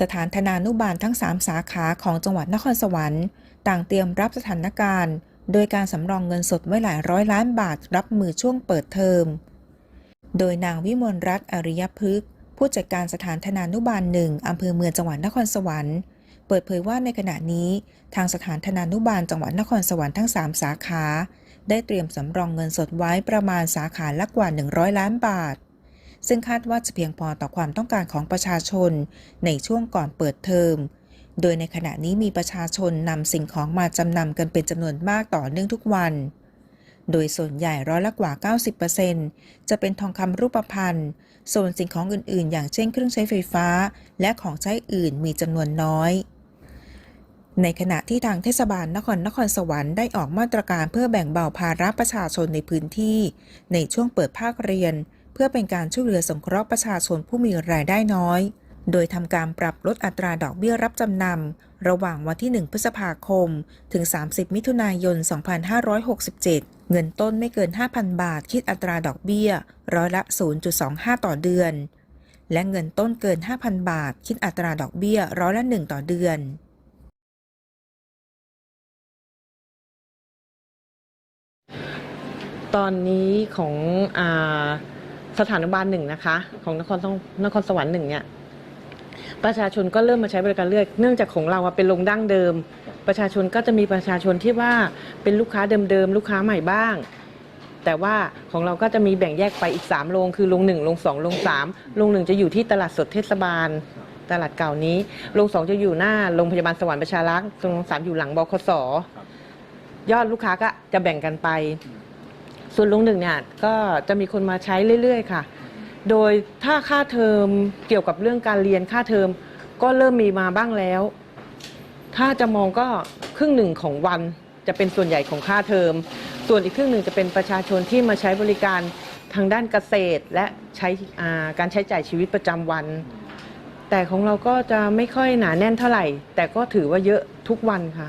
สถานธนานุบาลทั้ง 3 สาขาของจังหวัดนครสวรรค์ ต่างเตรียมรับสถานการณ์ โดยการสำรองเงินสดไว้หลายร้อยล้านบาทรับมือช่วงเปิดเทอม โดยนางวิมลรัตน์อริยพฤกษ์ผู้จัดการสถานธนานุบาลหนึ่งอำเภอเมืองจังหวัดนครสวรรค์เปิดเผยว่าในขณะนี้ทางสถานธนานุบาลจังหวัดนครสวรรค์ทั้ง 3 สาขา ได้เตรียมสำรองเงินสดไว้ประมาณสาขาละกว่า 100 ล้านบาท ซึ่งคาดว่าจะเพียงพอต่อความต้องการของประชาชน ในช่วงก่อนเปิดเทอม โดยในขณะนี้มีประชาชนนำสิ่งของมาจำนำกันเป็นจำนวนมากต่อเนื่องทุกวัน โดยส่วนใหญ่ร้อยละกว่า 90%จะเป็นทองคำรูปพรรณ ส่วนสิ่งของอื่น ๆ อย่างเช่นเครื่องใช้ไฟฟ้า และของใช้อื่นมีจำนวนน้อยในขณะที่ทางเทศบาลนครนครสวรรค์ได้ออกมาตรการเพื่อแบ่งเบาภาระประชาชนในพื้นที่ ในช่วงเปิดภาคเรียน พื่อเป็นการช่วยเหลือสงเคราะห์ประชาชนผู้มีรายได้น้อย โดยทำการปรับลดอัตราดอกเบี้ยรับจำนำระหว่างวันที่ 1 พฤษภาคม ถึง 30 มิถุนายน 2567 เงินต้นไม่เกิน 5,000 บาท คิดอัตราดอกเบี้ย ร้อยละ 0.25 ต่อเดือน และเงินต้นเกิน 5,000 บาท คิดอัตราดอกเบี้ยร้อยละ 1 ต่อเดือนตอนนี้ของอา สถานบาลหนึ่งนะคะ ของนครต้องนครสวรรค์หนึ่งเนี่ยประชาชนก็เริ่มมาใช้บริการเลือกเนื่องจากของเราเป็นโรงดั้งเดิม ประชาชนก็จะมีประชาชนที่ว่าเป็นลูกค้าเดิมๆลูกค้าใหม่บ้าง แต่ว่าของเราก็จะมีแบ่งแยกไปอีก3โรงคือโรงหนึ่งโรงสองโรงสามโรงหนึ่งจะอยู่ที่ตลาดสดเทศบาล ตลาดเก่านี้โรงสองจะอยู่หน้าโรงพยาบาลสวรรค์ประชารักษ์โรงสามอยู่หลังบคสยอดลูกค้าก็จะแบ่งกันไป ส่วนลุงหนึ่งเนี่ยก็จะมีคนมาใช้เรื่อยๆ ค่ะ โดยถ้าค่าเทอมเกี่ยวกับเรื่องการเรียนค่าเทอมก็เริ่มมีมาบ้างแล้ว ถ้าจะมองก็ครึ่งหนึ่งของวันจะเป็นส่วนใหญ่ของค่าเทอม ส่วนอีกครึ่งหนึ่งจะเป็นประชาชนที่มาใช้บริการทางด้านเกษตรและใช้การใช้จ่ายชีวิตประจำวัน แต่ของเราก็จะไม่ค่อยหนาแน่นเท่าไหร่ แต่ก็ถือว่าเยอะทุกวันค่ะ